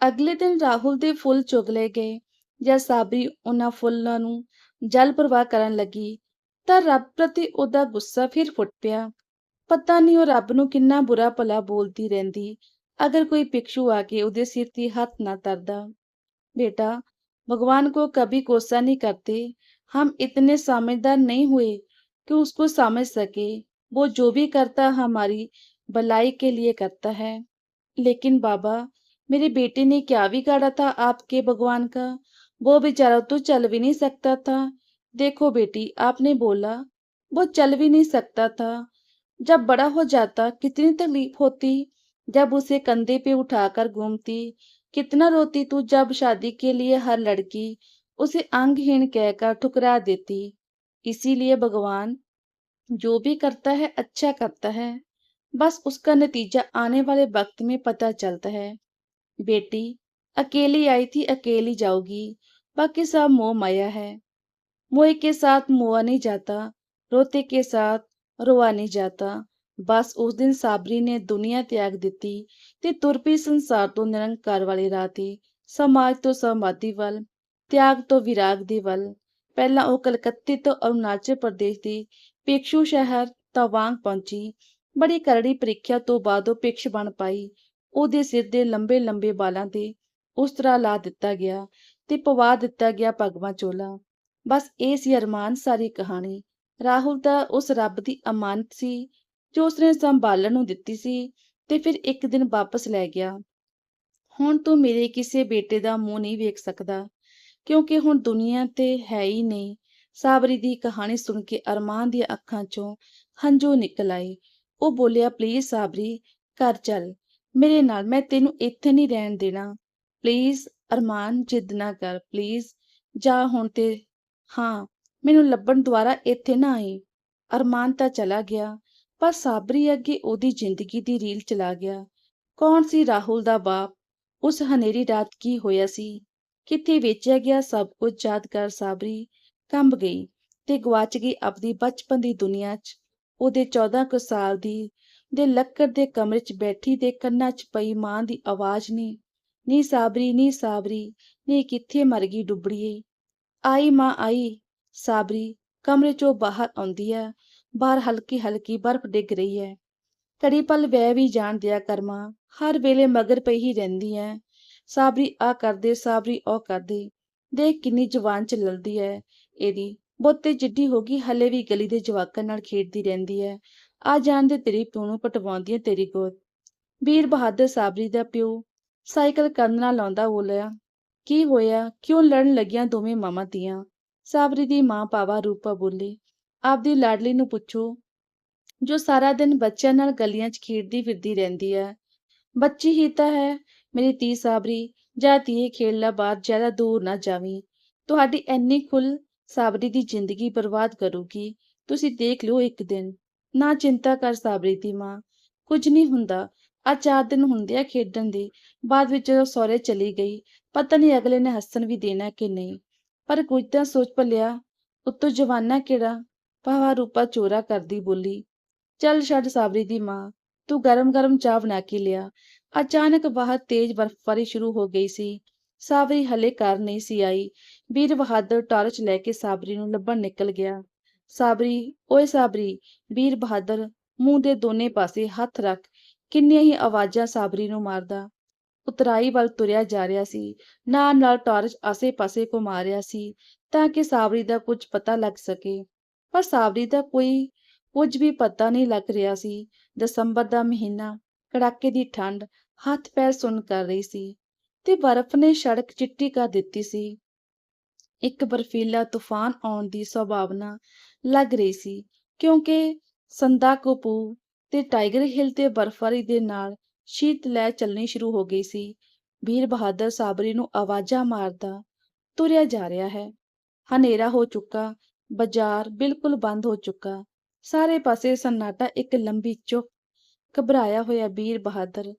ਅਗਲੇ ਦਿਨ ਰਾਹੁਲ ਦੇ ਫੁੱਲ ਚੁਗ ਲਏ ਗਏ ਜਦ ਸਾਬਰੀ ਉਹਨਾਂ ਫੁੱਲਾਂ ਨੂੰ ਜਲ ਪ੍ਰਵਾਹ ਕਰਨ ਲੱਗੀ ਤਾਂ ਰੱਬ ਪ੍ਰਤੀ ਉਹਦਾ ਗੁੱਸਾ ਫਿਰ ਫੁੱਟ ਪਿਆ ਪਤਾ ਨਹੀਂ ਉਹ ਰੱਬ ਨੂੰ ਕਿੰਨਾ ਬੁਰਾ ਭਲਾ ਬੋਲਦੀ ਰਹਿੰਦੀ ਅਗਰ ਕੋਈ ਭਿਕਸ਼ੂ ਆ ਕੇ ਉਹਦੇ ਸਿਰ ਤੇ ਹੱਥ ਨਾ ਧਰਦਾ बेटा भगवान को कभी गुस्सा नहीं करते हम इतने समझदार नहीं हुए कि उसको समझ सके वो जो भी करता हमारी भलाई के लिए करता है लेकिन बाबा मेरे बेटे ने क्या बिगाड़ा था आपके भगवान का? वो बेचारा तो चल भी नहीं सकता था। देखो बेटी, आपने बोला, वो चल भी नहीं सकता था। जब बड़ा हो जाता, कितनी तकलीफ़ होती? जब उसे कंधे पे उठाकर घूमती, कितना रोती तू जब शादी के लिए हर लड़की उसे अंगहीन कहकर ठुकरा देती। इसीलिए भगवान जो भी करता है अच्छा करता है। बस उसका नतीजा आने वाले वक्त में पता चलता है। बेटी अकेली आई थी अकेली जाओगी बाकी सब मोह माया है मोह के साथ मोआ नहीं जाता रोते के साथ रोआ नहीं जाता ਬਸ ਉਸ ਦਿਨ ਸਾਬਰੀ ਨੇ ਦੁਨੀਆ ਤਿਆਗ ਦਿੱਤੀ ਤੇ ਤੁਰ ਪਈ ਸੰਸਾਰ ਤੋਂ ਨਿਰੰਕਾਰ ਵਾਲੀ ਰਾਹ ਤੇ ਸਮਾਜ ਤੋਂ ਸਮਾਧੀ ਵੱਲ ਤਿਆਗ ਤੋਂ ਵਿਰਾਗ ਦੀ ਵੱਲ ਪਹਿਲਾਂ ਉਹ ਕਲਕੱਤੇ ਤੋਂ ਅਰੁਣਾਚਲ ਪ੍ਰਦੇਸ਼ ਦੇ ਭਿਕਸ਼ੂ ਸ਼ਹਿਰ ਤਵਾਂਗ ਪਹੁੰਚੀ ਬੜੀ ਕਰੜੀ ਪ੍ਰੀਖਿਆ ਤੋਂ ਬਾਅਦ ਉਹ ਭਿਕਸ਼ ਬਣ ਪਾਈ ਉਹਦੇ ਸਿਰ ਦੇ ਲੰਬੇ ਲੰਬੇ ਬਾਲਾਂ ਤੇ ਉਸ ਤਰ੍ਹਾਂ ਲਾ ਦਿੱਤਾ ਗਿਆ ਤੇ ਪਵਾ ਦਿੱਤਾ ਗਿਆ ਭਗਵਾ ਚੋਲਾ। ਬਸ ਇਹ ਸੀ ਅਰਮਾਨ ਸਾਰੀ ਕਹਾਣੀ। ਰਾਹੁਲ ਦਾ ਉਸ ਰੱਬ ਦੀ ਅਮਾਨਤ ਸੀ, ਜੋ ਉਸਨੇ ਸੰਭਾਲਣ ਨੂੰ ਦਿੱਤੀ ਸੀ ਤੇ ਫਿਰ ਇੱਕ ਦਿਨ ਵਾਪਸ ਲੈ ਗਿਆ। ਹੁਣ ਤੂੰ ਮੇਰੇ ਕਿਸੇ ਬੇਟੇ ਦਾ ਮੂੰਹ ਨਹੀਂ ਵੇਖ ਸਕਦਾ, ਕਿਉਂਕਿ ਹੁਣ ਦੁਨੀਆ ਤੇ ਹੈ ਹੀ ਨਹੀਂ। ਸਾਬਰੀ ਦੀ ਕਹਾਣੀ ਸੁਣ ਕੇ ਅਰਮਾਨ ਦੀਆਂ ਅੱਖਾਂ 'ਚੋਂ ਹੰਝੂ ਨਿਕਲ ਆਏ। ਉਹ ਬੋਲਿਆ, ਪਲੀਜ਼ ਸਾਬਰੀ, ਘਰ ਚੱਲ। ਮੇਰੇ ਨਾਲ, ਮੈਂ ਤੈਨੂੰ ਇੱਥੇ ਨਹੀਂ ਰਹਿਣ ਦੇਣਾ। ਪਲੀਜ਼ ਅਰਮਾਨ, ਜਿੱਦ ਨਾ ਕਰ ਪਲੀਜ਼ ਜਾ ਹੁਣ ਤੇ, ਹਾਂ, ਮੈਨੂੰ ਲੱਭਣ ਦੁਆਰਾ ਇੱਥੇ ਨਾ ਆਈ। ਅਰਮਾਨ ਤਾਂ ਚਲਾ ਗਿਆ, ਪਰ ਸਾਬਰੀ ਅੱਗੇ ਉਹਦੀ ਜ਼ਿੰਦਗੀ ਦੀ ਰੀਲ ਚਲਾ ਗਿਆ। ਕੌਣ ਸੀ ਰਾਹੁਲ ਦਾ ਬਾਪ? ਉਸ ਹਨੇਰੀ ਰਾਤ ਕੀ ਹੋਇਆ ਸੀ? ਕਿੱਥੇ ਵੇਚਿਆ ਗਿਆ ਸਭ ਕੁਝ ਯਾਦ ਕਰ ਸਾਬਰੀ? ਕੰਬ ਗਈ ਤੇ ਗਵਾਚ ਗਈ ਆਪਣੀ ਬਚਪਨ ਦੀ ਦੁਨੀਆ 'ਚ। ਉਹਦੇ 14 ਕੁ ਸਾਲ ਦੀ ਦੇ ਲੱਕੜ ਦੇ ਕਮਰੇ 'ਚ ਬੈਠੀ ਦੇ ਕੰਨਾਂ 'ਚ ਪਈ ਮਾਂ ਦੀ ਆਵਾਜ਼ ਨੇ, ਨੀ ਸਾਬਰੀ ਨੀ ਸਾਬਰੀ, ਨੀ ਕਿੱਥੇ ਮਰ ਗਈ ਡੁੱਬੜੀਏ। ਆਈ ਮਾਂ ਆਈ, ਸਾਬਰੀ, ਕਮਰੇ 'ਚੋਂ ਬਾਹਰ ਆਉਂਦੀ ਹੈ ਬਾਹਰ ਹਲਕੀ ਹਲਕੀ ਬਰਫ਼ ਡਿੱਗ ਰਹੀ ਹੈ ਘੜੀ ਪਲ ਵਹਿ ਵੀ ਜਾਣ ਦਿਆ ਕਰਮਾ ਹਰ ਵੇਲੇ ਮਗਰ ਪਈ ਹੀ ਰਹਿੰਦੀ ਹੈ ਸਾਬਰੀ ਆ ਕਰਦੇ, ਸਾਬਰੀ ਉਹ ਕਰਦੇ, ਦੇਖ ਕਿੰਨੀ ਜਵਾਨ ਚ ਲਲਦੀ ਹੈ ਇਹਦੀ ਬਹੁਤੇ ਜਿੱਡੀ ਹੋ ਗਈ, ਹਲੇ ਵੀ ਗਲੀ ਦੇ ਜਵਾਕਾਂ ਨਾਲ ਖੇਡਦੀ ਰਹਿੰਦੀ ਹੈ ਆ ਜਾਣਦੇ ਤੇਰੀ ਪਿਓ ਨੂੰ ਪਟਵਾਉਂਦੀ ਹੈ ਤੇਰੀ ਗੋਦ। ਵੀਰ ਬਹਾਦਰ ਸਾਬਰੀ ਦਾ ਪਿਓ ਸਾਈਕਲ ਕੰਨ ਨਾਲ ਲਾਉਂਦਾ ਬੋਲਿਆ, ਕੀ ਹੋਇਆ? ਕਿਉਂ ਲੜਨ ਲੱਗੀਆਂ ਦੋਵੇਂ ਮਾਮਾ ਧੀਆਂ? ਸਾਬਰੀ ਦੀ ਮਾਂ ਪਾਵਾ ਰੂਪਾ ਬੋਲੀ, ਆਪਦੀ ਲਾਡਲੀ ਨੂੰ ਪੁੱਛੋ, ਜੋ ਸਾਰਾ ਦਿਨ ਬੱਚਿਆਂ ਨਾਲ ਗਲੀਆਂ 'ਚ ਖੇਡਦੀ ਫਿਰਦੀ ਰਹਿੰਦੀ ਹੈ ਬੱਚੀ ਹੀ ਤਾਂ ਹੈ ਮੇਰੀ ਧੀ ਸਾਬਰੀ, ਜਾ ਧੀਏ ਖੇਡ ਲੈ ਬਾਹਰ ਜ਼ਿਆਦਾ ਦੂਰ ਨਾ ਜਾਵੀਂ। ਤੁਹਾਡੀ ਐਨੀ ਖੁੱਲ ਸਾਬਰੀ ਦੀ ਜ਼ਿੰਦਗੀ ਬਰਬਾਦ ਕਰੂਗੀ। ਤੁਸੀਂ ਦੇਖ ਲਿਓ ਇੱਕ ਦਿਨ। ਨਾ ਚਿੰਤਾ ਕਰ ਸਾਬਰੀ ਦੀ ਮਾਂ, ਕੁਝ ਨਹੀਂ ਹੁੰਦਾ। ਆ ਚਾਰ ਦਿਨ ਹੁੰਦੇ ਆ ਖੇਡਣ ਦੇ, ਬਾਅਦ ਵਿੱਚ ਜਦੋਂ ਸਹੁਰੇ ਚਲੀ ਗਈ, ਪਤਾ ਨਹੀਂ ਅਗਲੇ ਨੇ ਹੱਸਣ ਵੀ ਦੇਣਾ ਕਿ ਨਹੀਂ। ਪਰ ਕੁਝ ਤਾਂ ਸੋਚ ਭਲਿਆ, ਉੱਤੋਂ ਜਵਾਨਾ ਕਿਹੜਾ? ਭਾਵਾ ਰੂਪਾ ਚੋਰਾ ਕਰਦੀ ਬੋਲੀ, ਚੱਲ ਛੱਡ ਸਾਬਰੀ ਦੀ ਮਾਂ, ਤੂੰ ਗਰਮ-ਗਰਮ ਚਾਹ ਬਣਾ ਕੇ ਲਿਆ। ਅਚਾਨਕ ਬਾਹਰ ਤੇਜ਼ ਬਰਫ਼ਬਾਰੀ ਸ਼ੁਰੂ ਹੋ ਗਈ ਸੀ। ਸਾਬਰੀ ਹਲੇ ਘਰ ਨਹੀਂ ਸੀ ਆਈ। ਵੀਰ ਬਹਾਦਰ ਟਾਰਚ ਲੈ ਕੇ ਸਾਬਰੀ ਨੂੰ ਲੱਭਣ ਨਿਕਲ ਗਿਆ। ਸਾਬਰੀ, ਓਏ ਸਾਬਰੀ, ਵੀਰ ਬਹਾਦਰ, ਮੂੰਹ ਦੇ ਦੋਨੇ ਪਾਸੇ ਹੱਥ ਰੱਖ, ਕਿੰਨੀਆਂ ਹੀ ਆਵਾਜ਼ਾਂ ਸਾਬਰੀ ਨੂੰ ਮਾਰਦਾ। ਉਤਰਾਈ ਵੱਲ ਤੁਰਿਆ ਜਾ ਰਿਹਾ ਸੀ, ਨਾਲ ਨਾਲ ਟਾਰਚ ਆਸੇ-ਪਾਸੇ ਘੁਮਾ ਰਿਹਾ ਸੀ, ਤਾਂ ਕਿ ਸਾਬਰੀ ਦਾ ਕੁਝ ਪਤਾ ਲੱਗ ਸਕੇ। ਪਰ ਸਾਬਰੀ ਦਾ ਕੋਈ ਕੁਝ ਵੀ ਪਤਾ ਨਹੀਂ ਲੱਗ ਰਿਹਾ ਸੀ। ਦਸੰਬਰ ਦਾ ਮਹੀਨਾ, ਕੜਾਕੇ ਦੀ ਠੰਡ ਹੱਥ ਪੈਰ ਸੁੰਨ ਕਰ ਰਹੀ ਸੀ ਤੇ ਬਰਫ਼ ਨੇ ਸੜਕ ਚਿੱਟੀ ਕਰ ਦਿੱਤੀ ਸੀ। ਇੱਕ ਬਰਫੀਲਾ ਤੂਫਾਨ ਆਉਣ ਦੀ ਸੰਭਾਵਨਾ ਲੱਗ ਰਹੀ ਸੀ, ਕਿਉਂਕਿ ਸੰਦਾਕਪੂ ਤੇ ਟਾਈਗਰ ਹਿਲ ਤੇ ਬਰਫ਼ਬਾਰੀ ਦੇ ਨਾਲ ਸ਼ੀਤ ਲਹਿਰ ਚੱਲਣੀ ਸ਼ੁਰੂ ਹੋ ਗਈ ਸੀ। ਵੀਰ ਬਹਾਦਰ ਸਾਬਰੀ ਨੂੰ ਆਵਾਜ਼ਾਂ ਮਾਰਦਾ ਤੁਰਿਆ ਜਾ ਰਿਹਾ ਹੈ। ਹਨੇਰਾ ਹੋ ਚੁੱਕਾ, ਬਾਜ਼ਾਰ ਬਿਲਕੁਲ ਬੰਦ ਹੋ ਚੁੱਕਾ। ਸਾਰੇ ਪਾਸੇ ਸੰਨਾਟਾ ਇੱਕ ਲੰਬੀ ਚੁੱਪ ਘਬਰਾਇਆ ਹੋਇਆ ਵੀਰ ਬਹਾਦਰ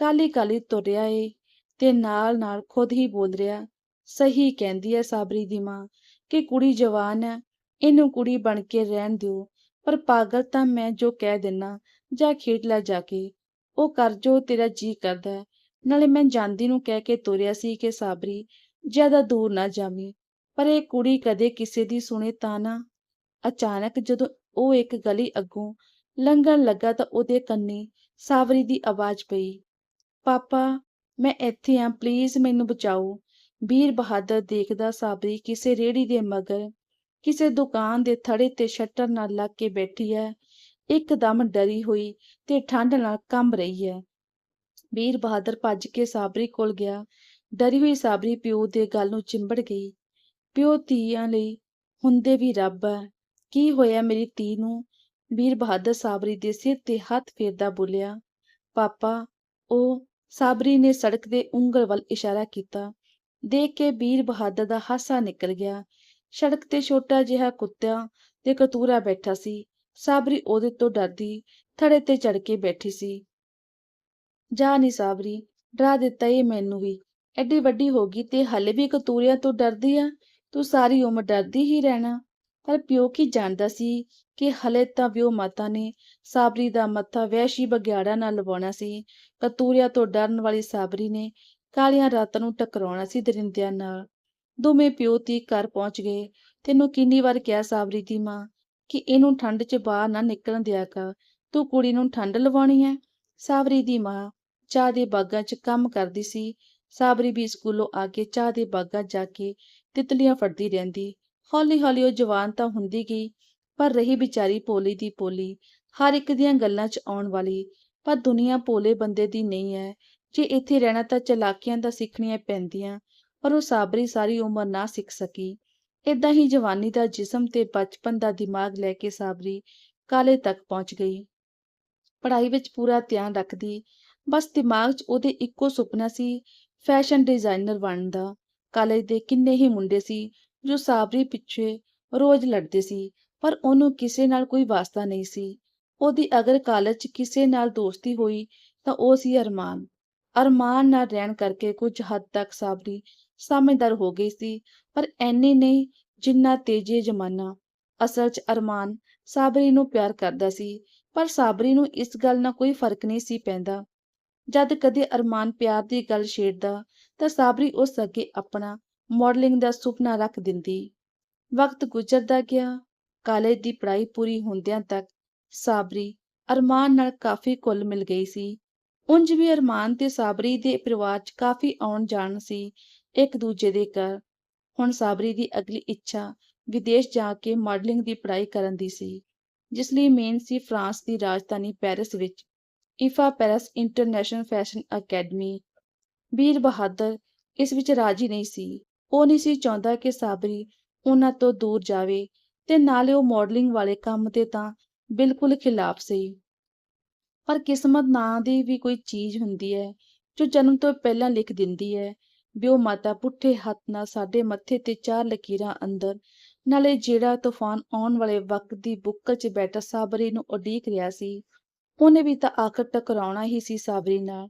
ਕਾਲੀ ਕਾਲੀ ਤੁਰ ਰਿਹਾ ਏ ਤੇ ਨਾਲ ਨਾਲ ਖੁਦ ਹੀ ਬੋਲ ਰਿਹਾ ਸਹੀ ਕਹਿੰਦੀ ਹੈ ਸਾਬਰੀ ਦੀ ਮਾਂ ਕਿ ਕੁੜੀ ਜਵਾਨ ਹੈ ਇਹਨੂੰ ਕੁੜੀ ਬਣ ਕੇ ਰਹਿਣ ਦਿਓ, ਪਰ ਪਾਗਲ ਤਾਂ ਮੈਂ ਜੋ ਕਹਿ ਦਿੰਨਾ, ਜਾਂ ਖੇਡ ਲੈ ਜਾ ਕੇ, ਉਹ ਕਰ ਜੋ ਤੇਰਾ ਜੀ ਕਰਦਾ ਨਾਲੇ ਮੈਂ ਜਾਂਦੀ ਨੂੰ ਕਹਿ ਕੇ ਤੋਰਿਆ ਸੀ ਕਿ ਸਾਬਰੀ, ਜ਼ਿਆਦਾ ਦੂਰ ਨਾ ਜਾਵੀਂ, ਪਰ ਇਹ ਕੁੜੀ ਕਦੇ ਕਿਸੇ ਦੀ ਸੁਣੇ ਤਾਂ ਨਾ। ਅਚਾਨਕ ਜਦੋਂ ਉਹ ਇੱਕ ਗਲੀ ਅੱਗੋਂ ਲੰਘਣ ਲੱਗਾ ਤਾਂ ਉਹਦੇ ਕੰਨੀ ਸਾਬਰੀ ਦੀ ਆਵਾਜ਼ ਪਈ, ਪਾਪਾ, ਮੈਂ ਇੱਥੇ ਆ ਪਲੀਜ਼ ਮੈਨੂੰ ਬਚਾਓ। ਵੀਰ ਬਹਾਦਰ ਦੇਖਦਾ ਸਾਬਰੀ ਕਿਸੇ ਰੇੜੀ ਦੇ ਮਗਰ, ਕਿਸੇ ਦੁਕਾਨ ਦੇ ਥੜੇ ਤੇ ਸ਼ਟਰ ਨਾਲ ਲੱਗ ਕੇ ਬੈਠੀ ਹੈ ਇੱਕਦਮ ਡਰੀ ਹੋਈ ਤੇ ਠੰਡ ਨਾਲ ਕੰਬ ਰਹੀ ਹੈ ਵੀਰ ਬਹਾਦਰ ਭੱਜ ਕੇ ਸਾਬਰੀ ਕੋਲ ਗਿਆ। ਡਰੀ ਹੋਈ ਸਾਬਰੀ ਪਿਓ ਦੇ ਗੱਲ ਨੂੰ ਚਿੰਬੜ ਗਈ। ਪਿਓ ਧੀਆਂ ਲਈ ਹੁੰਦੇ ਵੀ ਰੱਬ ਹੈ ਕੀ ਹੋਇਆ ਮੇਰੀ ਧੀ ਨੂੰ? ਵੀਰ ਬਹਾਦਰ ਸਾਬਰੀ ਦੇ ਸਿਰ ਤੇ ਹੱਥ ਫੇਰਦਾ ਬੋਲਿਆ, ਪਾਪਾ, ਉਹ ਸਾਬਰੀ ਨੇ ਸੜਕ ਦੇ ਉਂਗਲ ਵੱਲ ਇਸ਼ਾਰਾ ਕੀਤਾ। ਦੇਖ ਕੇ ਵੀਰ ਬਹਾਦਰ ਦਾ ਹਾਸਾ ਨਿਕਲ ਗਿਆ। ਸੜਕ ਤੇ ਛੋਟਾ ਜਿਹਾ ਕੁੱਤਾ ਤੇ ਕਤੂਰਾ ਬੈਠਾ ਸੀ। ਸਾਬਰੀ ਉਹਦੇ ਤੋਂ ਡਰਦੀ ਥੜੇ ਤੇ ਚੜ ਕੇ ਬੈਠੀ ਸੀ। ਜਾ ਨਹੀਂ ਸਾਬਰੀ, ਡਰਾ ਦਿੱਤਾ ਏ ਮੈਨੂੰ ਵੀ। ਐਡੀ ਵੱਡੀ ਹੋ ਗਈ ਤੇ ਹਲੇ ਵੀ ਕਤੂਰਿਆਂ ਤੋਂ ਡਰਦੀ ਆ। ਤੂੰ ਸਾਰੀ ਉਮਰ ਡਰਦੀ ਹੀ ਰਹਿਣਾ। ਪਰ ਪਿਓ ਕੀ ਜਾਣਦਾ ਸੀ ਕਿ ਹਲੇ ਤਾਂ ਵਿਓ ਮਾਤਾ ਨੇ ਸਾਬਰੀ ਦਾ ਮੱਥਾ ਵੈਸ਼ੀ ਬਗਿਆੜਾ ਨਾਲ ਲਵਾਉਣਾ ਸੀ। ਕਤੂਰਿਆਂ ਤੋਂ ਡਰਨ ਵਾਲੀ ਸਾਬਰੀ ਨੇ ਕਾਲੀਆਂ ਰਾਤਾਂ ਨੂੰ ਟਕਰਾਉਣਾ ਸੀ ਦਰਿੰਦਿਆਂ ਨਾਲ। ਦੋਵੇਂ ਪਿਓ ਧੀ ਘਰ ਪਹੁੰਚ ਗਏ। ਤੈਨੂੰ ਕਿੰਨੀ ਵਾਰ ਕਿਹਾ ਸਾਬਰੀ ਦੀ ਮਾਂ, ਕਿ ਇਹਨੂੰ ਠੰਡ 'ਚ ਬਾਹਰ ਨਾ ਨਿਕਲਣ ਦਿਆ ਕਰ। ਤੂੰ ਕੁੜੀ ਨੂੰ ਠੰਡ ਲਵਾਉਣੀ ਹੈ? ਸਾਬਰੀ ਦੀ ਮਾਂ ਚਾਹ ਦੇ ਬਾਗਾਂ 'ਚ ਕੰਮ ਕਰਦੀ ਸੀ। ਸਾਬਰੀ ਵੀ ਸਕੂਲੋਂ ਆ ਕੇ ਚਾਹ ਦੇ ਬਾਗਾਂ ਜਾ ਕੇ ਤਿਤਲੀਆਂ ਫੜਦੀ ਰਹਿੰਦੀ। ਹੌਲੀ ਹੌਲੀ ਉਹ ਜਵਾਨ ਤਾਂ ਹੁੰਦੀ ਗਈ, ਪਰ ਰਹੀ ਵਿਚਾਰੀ ਭੋਲੀ ਦੀ ਪੋਲੀ ਹਰ ਇੱਕ ਦੀਆਂ ਗੱਲਾਂ 'ਚ ਆਉਣ ਵਾਲੀ, ਪਰ ਦੁਨੀਆ ਭੋਲੇ ਬੰਦੇ ਦੀ ਨਹੀਂ ਹੈ। ਜੇ ਇੱਥੇ ਰਹਿਣਾ ਤਾਂ ਚਲਾਕੀਆਂ ਦਾ ਸਿੱਖਣੀਆਂ ਪੈਂਦੀਆਂ, ਪਰ ਉਹ ਸਾਬਰੀ ਸਾਰੀ ਉਮਰ ਨਾ ਸਿੱਖ ਸਕੀ। ਏਦਾਂ ਹੀ ਜਵਾਨੀ ਦਾ ਜਿਸਮ ਤੇ ਬਚਪਨ ਦਾ ਦਿਮਾਗ ਲੈ ਕੇ ਸਾਬਰੀ ਕਾਲੇ ਤੱਕ ਪਹੁੰਚ ਗਈ। ਪੜ੍ਹਾਈ ਵਿੱਚ ਪੂਰਾ ਧਿਆਨ ਰੱਖਦੀ, ਬਸ ਦਿਮਾਗ 'ਚ ਉਹਦੇ ਇੱਕੋ ਸੁਪਨਾ ਸੀ, ਫੈਸ਼ਨ ਡਿਜ਼ਾਈਨਰ ਬਣਨ ਦਾ। ਕਾਲਜ ਦੇ ਕਿੰਨੇ ਹੀ ਮੁੰਡੇ ਸੀ, ਜੋ ਸਾਬਰੀ ਪਿੱਛੇ ਰੋਜ਼ ਲੜਦੇ ਸੀ, ਪਰ ਉਹਨੂੰ ਕਿਸੇ ਨਾਲ ਕੋਈ ਵਾਸਤਾ ਨਹੀਂ ਸੀ। ਉਹਦੀ ਅਗਰ ਕਾਲਜ 'ਚ ਕਿਸੇ ਨਾਲ ਦੋਸਤੀ ਹੋਈ, ਤਾਂ ਉਹ ਸੀ ਅਰਮਾਨ। ਅਰਮਾਨ ਨਾਲ ਰਹਿਣ ਕਰਕੇ ਕੁਝ ਹੱਦ ਤੱਕ ਸਾਬਰੀ, ਸਮਝਦਾਰ ਹੋ ਗਈ ਸੀ, ਪਰ ਐਨੀ ਨਹੀਂ ਜਿੰਨਾ ਤੇਜ਼ੇ ਜ਼ਮਾਨਾ, ਅਸਲ 'ਚ ਅਰਮਾਨ ਸਾਬਰੀ ਨੂੰ ਪਿਆਰ ਕਰਦਾ ਸੀ, ਪਰ ਸਾਬਰੀ ਨੂੰ ਇਸ ਗੱਲ ਨਾਲ ਕੋਈ ਫ਼ਰਕ ਨਹੀਂ ਸੀ ਪੈਂਦਾ। ਜਦ ਕਦੇ ਅਰਮਾਨ ਪਿਆਰ ਦੀ ਗੱਲ ਛੇੜਦਾ, ਤਾਂ ਸਾਬਰੀ ਉਸ ਅੱਗੇ ਆਪਣਾ ਮਾਡਲਿੰਗ ਦਾ ਸੁਪਨਾ ਰੱਖ ਦਿੰਦੀ। ਵਕਤ ਗੁਜ਼ਰਦਾ ਗਿਆ, ਕਾਲਜ ਦੀ ਪੜ੍ਹਾਈ ਪੂਰੀ ਹੁੰਦਿਆਂ ਤੱਕ ਸਾਬਰੀ ਅਰਮਾਨ ਨਾਲ ਕਾਫੀ ਕੁੱਲ ਮਿਲ ਗਈ ਸੀ। ਉਂਝ ਵੀ ਅਰਮਾਨ ਤੇ ਸਾਬਰੀ ਦੇ ਪਰਿਵਾਰ 'ਚ ਕਾਫੀ ਆਉਣ ਜਾਣ ਸੀ, ਇੱਕ ਦੂਜੇ ਦੇ ਘਰ। ਹੁਣ ਸਾਬਰੀ ਦੀ ਅਗਲੀ ਇੱਛਾ ਵਿਦੇਸ਼ ਜਾ ਕੇ ਮਾਡਲਿੰਗ ਦੀ ਪੜ੍ਹਾਈ ਕਰਨ ਦੀ ਸੀ, ਜਿਸ ਲਈ ਮੇਨ ਸੀ ਫਰਾਂਸ ਦੀ ਰਾਜਧਾਨੀ ਪੈਰਿਸ ਵਿੱਚ। IFA Paris International Fashion Academy. ਵੀਰ ਬਹਾਦਰ ਇਸ ਵਿੱਚ ਰਾਜੀ ਨਹੀਂ ਸੀ। ਉਹ ਨਹੀਂ ਸੀ ਚਾਹੁੰਦਾ ਕਿ ਸਾਬਰੀ ਉਹਨਾਂ ਤੋਂ ਦੂਰ ਜਾਵੇ ਤੇ ਨਾਲੇ ਉਹ ਮਾਡਲਿੰਗ ਵਾਲੇ ਕੰਮ 'ਤੇ ਤਾਂ ਬਿਲਕੁਲ ਖਿਲਾਫ ਸੀ। ਪਰ ਕਿਸਮਤ ਨਾਂ ਦੀ ਵੀ ਕੋਈ ਚੀਜ਼ ਹੁੰਦੀ ਹੈ, ਜੋ ਜਨਮ ਤੋਂ ਪਹਿਲਾਂ ਲਿਖ ਦਿੰਦੀ ਹੈ। ਬਿਓ ਮਾਤਾ ਪੁੱਠੇ ਹੱਥ ਨਾਲ ਸਾਡੇ ਮੱਥੇ ਤੇ ਚਾਰ ਲਕੀਰਾਂ ਅੰਦਰ, ਨਾਲੇ ਜਿਹੜਾ ਤੂਫਾਨ ਆਉਣ ਵਾਲੇ ਵਕਤ ਦੀ ਬੁੱਕਲ 'ਚ ਬੈਠਾ ਸਾਬਰੀ ਨੂੰ ਉਡੀਕ ਰਿਹਾ ਸੀ, ਉਹਨੇ ਵੀ ਤਾਂ ਆਖਰ ਟਕਰਾਉਣਾ ਹੀ ਸੀ ਸਾਬਰੀ ਨਾਲ।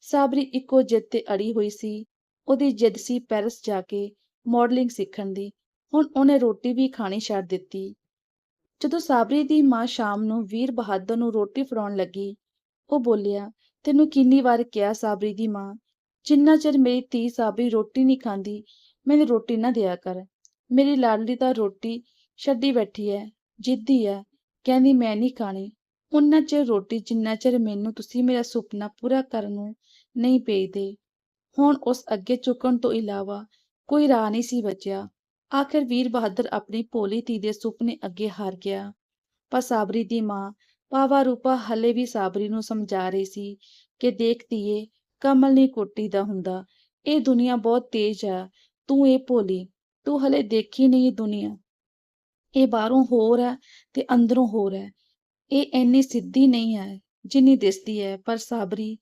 ਸਾਬਰੀ ਇੱਕੋ ਜਿੱਦ ਤੇ ਅੜੀ ਹੋਈ ਸੀ, ਉਹਦੀ ਜਿੱਦ ਸੀ ਪੈਰਿਸ ਜਾ ਕੇ ਮਾਡਲਿੰਗ ਸਿੱਖਣ ਦੀ। ਹੁਣ ਉਹਨੇ ਰੋਟੀ ਵੀ ਖਾਣੀ ਛੱਡ ਦਿੱਤੀ। ਜਦੋਂ ਸਾਬਰੀ ਦੀ ਮਾਂ ਸ਼ਾਮ ਨੂੰ ਵੀਰ ਬਹਾਦਰ ਨੂੰ ਰੋਟੀ ਫੜਾਉਣ ਲੱਗੀ, ਉਹ ਬੋਲਿਆ, ਤੈਨੂੰ ਕਿੰਨੀ ਵਾਰ ਕਿਹਾ ਸਾਬਰੀ ਦੀ ਮਾਂ, ਜਿੰਨਾ ਚਿਰ ਮੇਰੀ ਧੀ ਸਾਬਰੀ ਰੋਟੀ ਨਹੀਂ ਖਾਂਦੀ, ਮੈਨੂੰ ਰੋਟੀ ਨਾ ਦਿਆ ਕਰ। ਮੇਰੀ ਲਾਡਲੀ ਤਾਂ ਰੋਟੀ ਛੱਡੀ ਬੈਠੀ ਐ, ਜਿੱਦੀ ਐ, ਕਹਿੰਦੀ ਮੈਂ ਨਹੀਂ ਖਾਣੀ। ਉਨਾ ਚਿਰ ਰੋਟੀ ਜਿੰਨਾ ਚਿਰ ਮੈਨੂੰ ਤੁਸੀਂ ਮੇਰਾ ਸੁਪਨਾ ਪੂਰਾ ਕਰਨ ਨੂੰ ਨਹੀਂ ਭੇਜਦੇ। ਹੁਣ ਉਸ ਅੱਗੇ ਝੁਕਣ ਤੋਂ ਇਲਾਵਾ ਕੋਈ ਰਾਹ ਨਹੀਂ ਸੀ ਬਚਿਆ। ਆਖਿਰ ਵੀਰ ਬਹਾਦਰ ਆਪਣੀ ਭੋਲੀ ਧੀ ਦੇ ਸੁਪਨੇ ਅੱਗੇ ਹਾਰ ਗਿਆ। ਪਰ ਸਾਬਰੀ ਦੀ ਮਾਂ ਪਾਵਾ ਰੂਪਾ ਹਲੇ ਵੀ ਸਾਬਰੀ ਨੂੰ ਸਮਝਾ ਰਹੀ ਸੀ ਕਿ ਦੇਖ ਧੀਏ, ਕਮਲ ਨਹੀਂ ਕੋਟੀ ਦਾ ਹੁੰਦਾ। ਇਹ ਦੁਨੀਆ ਬਹੁਤ ਤੇਜ਼ ਆ। ਤੂੰ ਇਹ ਭੋਲੀ, ਤੂੰ ਹਲੇ ਦੇਖੀ ਨਹੀਂ ਦੁਨੀਆ। ਇਹ ਬਾਹਰੋਂ ਹੋਰ ਹੈ ਤੇ ਅੰਦਰੋਂ ਹੋਰ ਹੈ ਇਹ ਇੰਨੀ ਸਿੱਧੀ ਨਹੀਂ ਹੈ ਜਿੰਨੀ ਦਿਸਦੀ ਹੈ। ਪਰ ਸਾਬਰੀ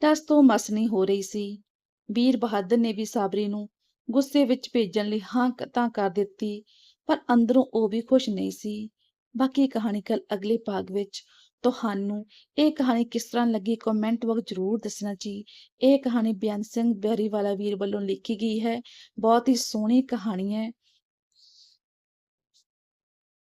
ਟਸ ਤੋਂ ਮਸ ਨਹੀਂ ਹੋ ਰਹੀ ਸੀ। ਵੀਰ ਬਹਾਦਰ ਨੇ ਵੀ ਸਾਬਰੀ ਨੂੰ ਗੁੱਸੇ ਵਿੱਚ ਭੇਜਣ ਲਈ ਹਾਂ ਤਾਂ ਕਰ ਦਿੱਤੀ, ਪਰ ਅੰਦਰੋਂ ਉਹ ਵੀ ਖੁਸ਼ ਨਹੀਂ ਸੀ। ਬਾਕੀ ਕਹਾਣੀ ਕੱਲ ਅਗਲੇ ਭਾਗ ਵਿੱਚ ਤੁਹਾਨੂੰ ਇਹ ਕਹਾਣੀ ਕਿਸ ਤਰ੍ਹਾਂ ਲੱਗੀ ਕਮੈਂਟ ਵਿੱਚ ਜ਼ਰੂਰ ਦੱਸਣਾ ਜੀ। ਇਹ ਕਹਾਣੀ ਬਿਆਨ ਸਿੰਘ ਬੈਰੀਵਾਲਾ ਵੀਰ ਵੱਲੋਂ ਲਿਖੀ ਗਈ ਹੈ। ਬਹੁਤ ਹੀ ਸੋਹਣੀ ਕਹਾਣੀ ਹੈ।